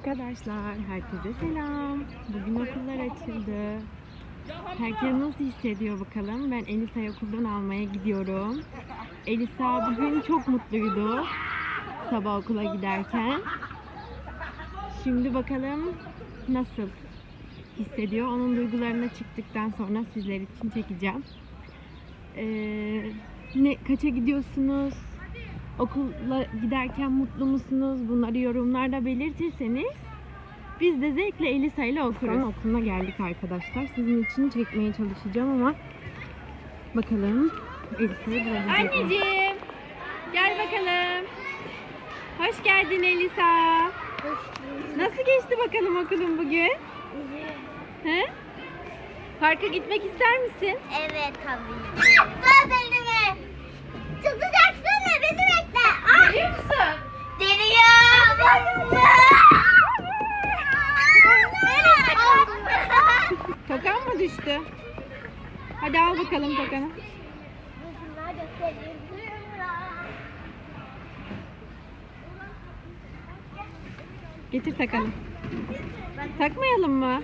arkadaşlar, herkese selam. Bugün okullar açıldı. Herkes nasıl hissediyor bakalım? Ben Elisa'yı okuldan almaya gidiyorum. Elisa bugün çok mutluydu sabah okula giderken. Şimdi bakalım nasıl hissediyor. Onun duygularına çıktıktan sonra sizler için çekeceğim. Ee, ne kaça gidiyorsunuz? Okula giderken mutlu musunuz? Bunları yorumlarda belirtirseniz biz de zevkle Elisa ile okuruz. okuluna geldik arkadaşlar. Sizin için çekmeye çalışacağım ama bakalım Elisa'yı bulabilecek? Anneciğim gel bakalım. Hoş geldin Elisa. Nasıl geçti bakalım okulun bugün? He? Parka gitmek ister misin? Evet tabii. Tokan mı düştü? Hadi al bakalım tokanı. Getir takalım. Takmayalım mı?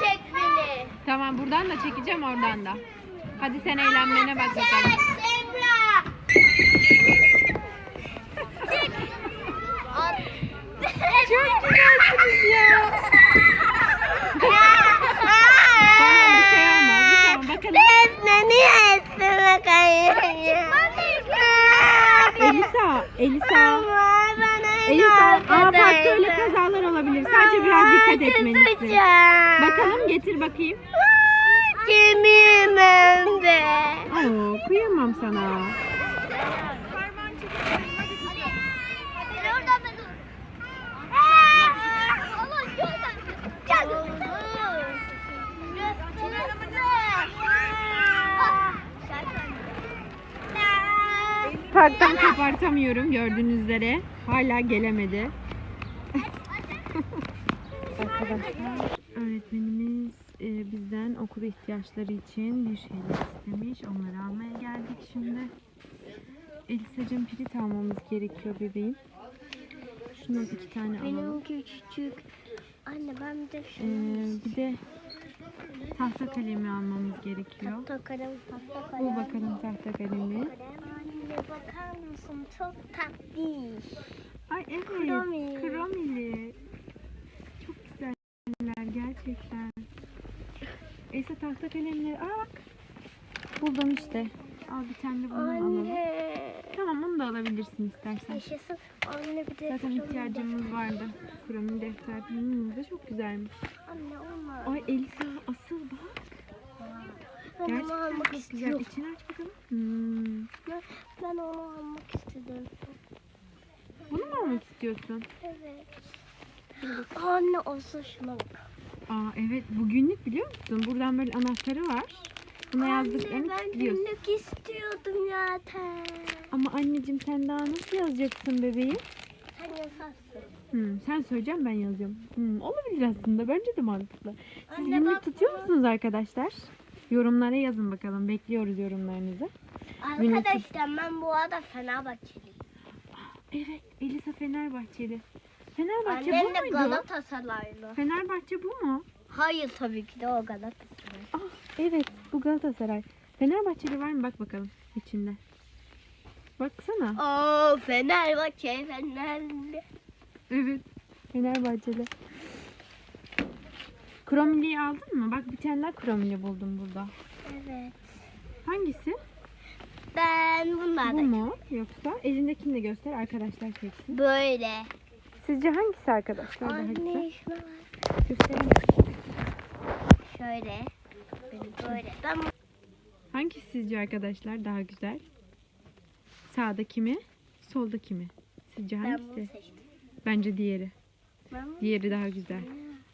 Şey. Tamam buradan da çekeceğim oradan da. Hadi sen eğlenmene bak bakalım. Çok? Elisa, Elisa. Elisa, aa parkta öyle kazalar olabilir. Sadece biraz dikkat etmelisin. Bakalım getir bakayım. Önde. Oo, kıyamam sana. Parktan kopartamıyorum gördüğünüz üzere. Hala gelemedi. Bizden okul ihtiyaçları için bir şeyler istemiş. Onları almaya geldik şimdi. Elisa'cığım pirit almamız gerekiyor bebeğim. Şundan iki tane alalım. Benim küçük. Anne ben bir de Ee, şunu bir de tahta kalemi almamız gerekiyor. tahta kalem, tahta kalem. Bu bakalım tahta kalemi. Kalem anne bakar mısın? Çok tatlış. Ay evet. Kromili. Kromili. Çok güzeller gerçekten. Esa tahta kalemleri. Aa bak. Buldum işte. Al bir tane de bundan alalım. Anne. Tamam onu da alabilirsin istersen. Yaşasın. Anne bir de Zaten ihtiyacımız vardı. Kromili defter. Bu da çok güzelmiş. Anne olmaz. Ay Elisa asıl bak. Ben onu Gerçekten almak çok güzel. istiyorum. İçini aç bakalım. Hmm. Ben onu almak istedim. Bunu mu almak istiyorsun? Evet. Anne olsa şuna bak. Aa evet bugünlük biliyor musun? Buradan böyle anahtarı var. Buna yazdıklarını Anne ben kilitliyorsun. günlük istiyordum zaten. Ama anneciğim sen daha nasıl yazacaksın bebeğim? Sen yazarsın. Hmm, sen söyleyeceğim ben yazacağım. Hmm, olabilir aslında. Bence de mantıklı. Siz Anne günlük bak tutuyor bu. musunuz arkadaşlar? Yorumlara yazın bakalım. Bekliyoruz yorumlarınızı. Günlük tut- Arkadaşlar ben bu arada Fenerbahçeliyim. Evet, Elisa Fenerbahçeli. Fenerbahçe Annem bu de muydu? Galatasaraylı. Fenerbahçe bu mu? Hayır tabii ki de o Galatasaray. Ah, evet, bu Galatasaray. Fenerbahçeli var mı? Bak bakalım içinde. Baksana. Oo Fenerbahçe Fenerli. Evet. Fenerbahçeli. Kromili'yi aldın mı? Bak bir tane daha kromili buldum burada. Evet. Hangisi? Ben Bu bunlardan. mu? Yoksa elindekini de göster arkadaşlar çeksin. Böyle. Sizce hangisi arkadaşlar daha Anne. Gösterin. Şöyle. Böyle. Ben Hangisi sizce arkadaşlar daha güzel? Sağdaki mi? Soldaki mi? Sizce Ben bunu hangisi? seçtim. Bence diğeri. Ben Diğeri daha güzel.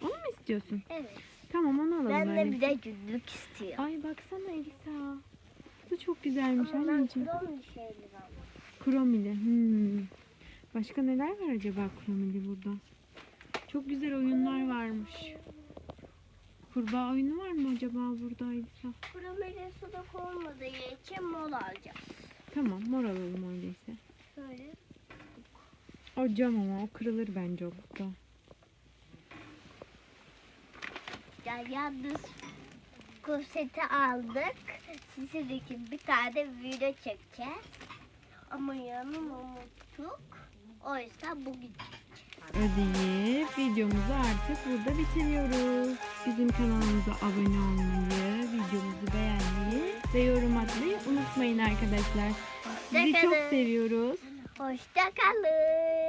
Onu mu istiyorsun? Evet. Tamam onu alalım. Ben de bir de günlük istiyorum. Ay baksana Elisa. Bu da çok güzelmiş Ama ben anneciğim. krom bir şeyler aldım. Kromili. Hmm. Başka neler var acaba kromili burada? Çok güzel oyunlar varmış. Kurbağa oyunu var mı acaba burada Elisa? Buraları suda olmadığı için mol alacağız. Tamam mor alalım öyleyse. Şöyle. O cam ama o kırılır bence o burada. Ya yalnız kurseti aldık. Sizin için bir tane video çekeceğiz. Ama yanım unuttuk. O yüzden bugün ödeyip videomuzu artık burada bitiriyoruz. Bizim kanalımıza abone olmayı, videomuzu beğenmeyi ve yorum atmayı unutmayın arkadaşlar. Sizi çok Hoşçakalın. seviyoruz. Hoşçakalın.